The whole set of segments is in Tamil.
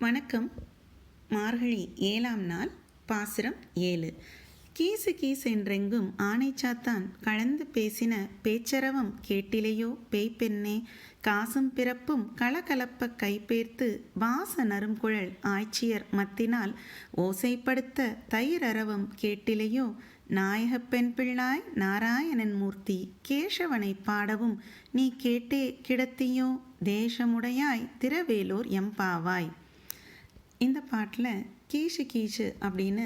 வணக்கம். மார்கழி ஏழாம் நாள் பாசுரம் ஏழு. கீசு கீசு என்றெங்கும் ஆனைச்சாத்தான் கலந்து பேசின பேச்சரவம் கேட்டிலையோ? பேய்பெண்ணே காசும் பிறப்பும் கலகலப்ப கைப்பேர்த்து வாச நறுங்குழல் ஆய்ச்சியர் மத்தினால் ஓசைப்படுத்த தயிரரவம் கேட்டிலையோ? நாயகப் பெண் பிள்ளாய் நாராயணன் மூர்த்தி கேசவனை பாடவும் நீ கேட்டே கிடத்தியோ? தேசமுடையாய் திரவேலூர் எம்பாவாய் இந்த பாட்டில் கீஷு கீஷு அப்படின்னு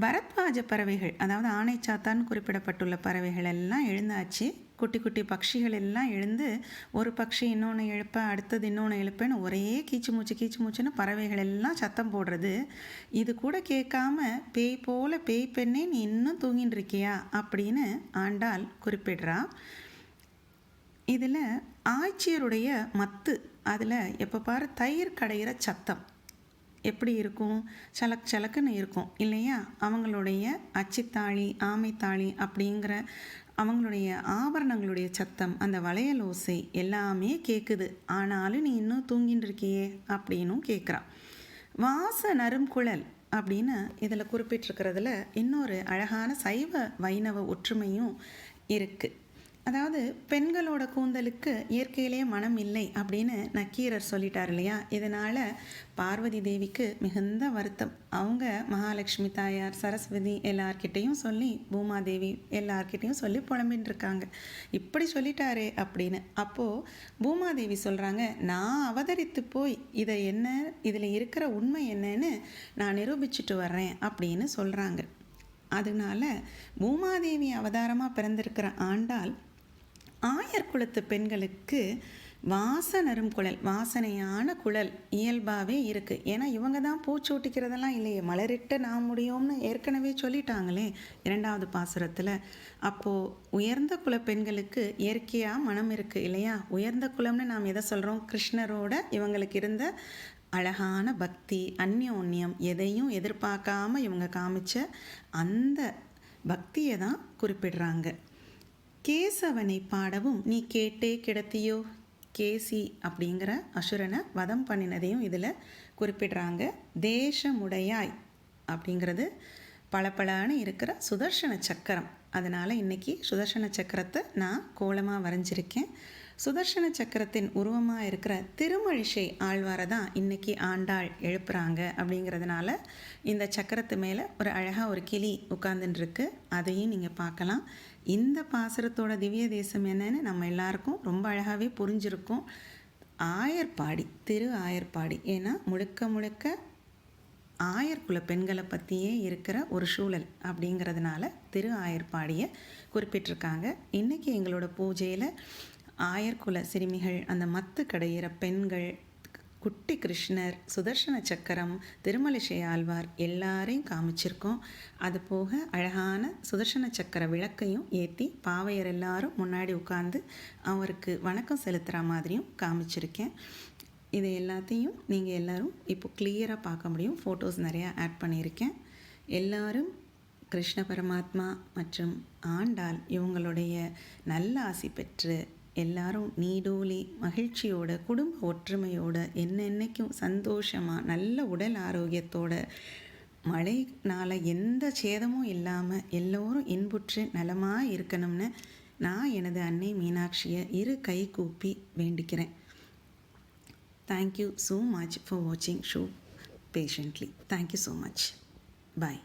பரத்வாஜ பறவைகள் அதாவது ஆனைச்சாத்தான்னு குறிப்பிடப்பட்டுள்ள பறவைகள் எல்லாம் எழுந்தாச்சு. குட்டி குட்டி பட்சிகள் எல்லாம் எழுந்து ஒரு பட்சி இன்னொன்று எழுப்ப அடுத்தது இன்னொன்று எழுப்பேன்னு ஒரே கீச்சு மூச்சு கீச்சு மூச்சுன்னு பறவைகள் எல்லாம் சத்தம் போடுறது. இது கூட கேட்காம பேய் போல பேய் பெண்ணே நீ இன்னும் தூங்கின்னு இருக்கியா அப்படின்னு ஆண்டாள் குறிப்பிடுறா. இதில் ஆட்சியருடைய மத்து அதில் எப்போ பாரு தயிர் கடையிற சத்தம். எப்படி இருக்கும்? சலக் சலக்குன்னு இருக்கும். இல்லையா? அவங்களுடைய அச்சுத்தாழி ஆமைத்தாழி அப்படிங்கிற அவங்களுடைய ஆபரணங்களுடைய சத்தம் அந்த வளையல் ஓசை எல்லாமே கேட்குது ஆனாலும் நீ இன்னும் தூங்கின்னு இருக்கியே அப்படின்னும் கேட்குறான் வாச நறுங்குழல் அப்படின்னு இதில் குறிப்பிட்டிருக்கிறதுல இன்னொரு அழகான சைவ வைணவ ஒற்றுமையும் இருக்குது அதாவது பெண்களோட கூந்தலுக்கு இயற்கையிலேயே மனம் இல்லை அப்படின்னு நக்கீரர் சொல்லிட்டார் இல்லையா? இதனால் பார்வதி தேவிக்கு மிகுந்த வருத்தம். அவங்க மகாலட்சுமி தாயார் சரஸ்வதி எல்லார்கிட்டேயும் சொல்லி பூமாதேவி எல்லார்கிட்டேயும் சொல்லி புலம்பின்னு இருக்காங்க இப்படி சொல்லிட்டாரே அப்படின்னு. அப்போது பூமாதேவி சொல்கிறாங்க நான் அவதரித்து போய் இதை என்ன இதில் இருக்கிற உண்மை என்னன்னு நான் நிரூபிச்சுட்டு வர்றேன் அப்படின்னு சொல்கிறாங்க அதனால பூமாதேவி அவதாரமாக பிறந்திருக்கிற ஆண்டால் ஆயர் குலத்து பெண்களுக்கு வாசனரும் குழல் வாசனையான குழல் இயல்பாகவே இருக்குது ஏன்னா இவங்க தான் பூச்சூட்டிக்கிறதெல்லாம் இல்லையே. மலரிட்ட நான் முடியும்னு ஏற்கனவே சொல்லிட்டாங்களே இரண்டாவது பாசுரத்தில். அப்போது உயர்ந்த குல பெண்களுக்கு இயற்கையாக மனம் இருக்குது இல்லையா? உயர்ந்த குலம்னு நாம் எதை சொல்கிறோம் கிருஷ்ணரோட இவங்களுக்கு இருந்த அழகான பக்தி அந்யோன்யம் எதையும் எதிர்பார்க்காம இவங்க காமிச்ச அந்த பக்தியை தான் குறிப்பிடுறாங்க. கேசவனை பாடவும் நீ கேட்டே கிடத்தியோ? கேசி அப்படிங்கிற அசுரனை வதம் பண்ணினதையும் இதில் குறிப்பிடுறாங்க. தேசமுடையாய் அப்படிங்கிறது பளபளன்னு இருக்கிற சுதர்சன சக்கரம். அதனால் இன்றைக்கி சுதர்சன சக்கரத்தை நான் கோலமாக வரைஞ்சிருக்கேன். சுதர்சன சக்கரத்தின் உருவமாக இருக்கிற திருமழிசை ஆழ்வாரை தான் இன்றைக்கி ஆண்டாள் எழுப்புறாங்க அப்படிங்கிறதுனால இந்த சக்கரத்து மேலே ஒரு அழகாக ஒரு கிளி உட்காந்துட்டுருக்கு அதையும் நீங்கள் பார்க்கலாம். இந்த பாசுரத்தோட திவ்ய தேசம் என்னன்னு நம்ம எல்லாருக்கும் ரொம்ப அழகாகவே புரிஞ்சிருக்கும். ஆயர்பாடி திரு ஆயர்பாடி. ஏன்னா முழுக்க முழுக்க ஆயர்குல பெண்களை பற்றியே இருக்கிற ஒரு சூழல் அப்படிங்கிறதுனால திரு ஆயர்பாடியை குறிப்பிட்டிருக்காங்க. இன்றைக்கி எங்களோட பூஜையில் ஆயர்குல சிறுமிகள் அந்த மத்து கடையிற பெண்கள் குட்டி கிருஷ்ணர் சுதர்சன சக்கரம் திருமலிசை ஆழ்வார் எல்லாரையும் காமிச்சிருக்கோம். அது போக அழகான சுதர்சன சக்கர விளக்கையும் ஏற்றி பாவையர் எல்லாரும் முன்னாடி உட்காந்து அவருக்கு வணக்கம் செலுத்துகிற மாதிரியும் காமிச்சிருக்கேன். இது எல்லாத்தையும் நீங்கள் எல்லோரும் இப்போ கிளியராக பார்க்க முடியும். ஃபோட்டோஸ் நிறையா ஆட் பண்ணியிருக்கேன். எல்லோரும் கிருஷ்ண பரமாத்மா மற்றும் ஆண்டாள் இவங்களுடைய நல்ல ஆசி பெற்று எல்லாரும் நீடோலி மகிழ்ச்சியோட குடும்ப ஒற்றுமையோட என்னென்னைக்கும் சந்தோஷமாக நல்ல உடல் ஆரோக்கியத்தோட மழைனால் எந்த சேதமும் இல்லாமல் எல்லோரும் இன்புற்று நலமாக இருக்கணும்னு நான் எனது அன்னை மீனாட்சியை இரு கை கூப்பி வேண்டிக்கிறேன். Thank you so much for வாட்சிங் show patiently thank you so much bye